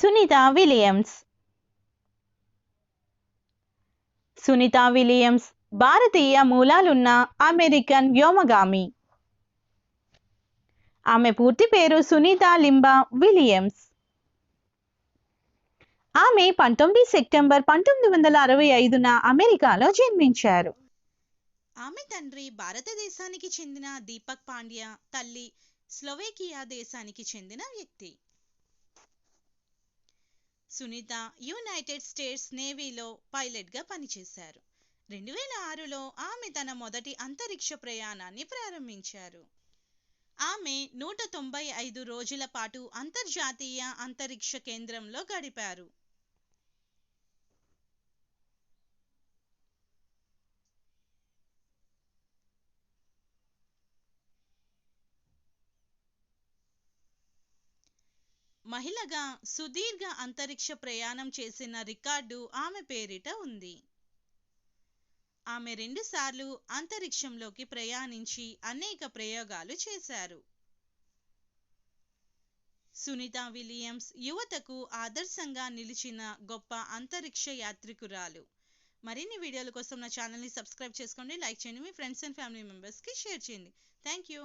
Sunitha Williams. Sunita Williams భారతీయ మూలాలున్న American వ్యోమగామి. ఆమె పూర్తి పేరు సునీత లింబా విలియమ్స్. ఆమె పంతొమ్మిది సెప్టెంబర్ పంతొమ్మిది వందల అరవై ఐదున అమెరికాలో జన్మించారు. ఆమె తండ్రి భారతదేశానికి చెందిన దీపక్ పాండ్యా తల్లి స్లోవేకియా దేశానికి చెందిన వ్యక్తి. సునీత యునైటెడ్ స్టేట్స్ నేవీలో పైలట్గా పనిచేశారు. రెండు వేల ఆరులో ఆమె తన మొదటి అంతరిక్ష ప్రయాణాన్ని ప్రారంభించారు. ఆమె నూట తొంభై ఐదు రోజుల పాటు అంతర్జాతీయ అంతరిక్ష కేంద్రంలో గడిపారు. మహిళగా సుదీర్ఘ అంతరిక్ష ప్రయాణం చేసిన రికార్డు ఆమె పేరిట ఉంది. ఆమె రెండుసార్లు అంతరిక్షంలోకి ప్రయాణించి అనేక ప్రయోగాలు చేశారు. సునీత విలియమ్స్ యువతకు ఆదర్శంగా నిలిచిన గొప్ప అంతరిక్ష యాత్రికురాలు. మరిన్ని వీడియోల కోసం నా ఛానల్ని సబ్స్క్రైబ్ చేసుకోండి లైక్ చేయండి మీ ఫ్రెండ్స్ అండ్ ఫ్యామిలీ మెంబర్స్కి షేర్ చేయండి. Thank you.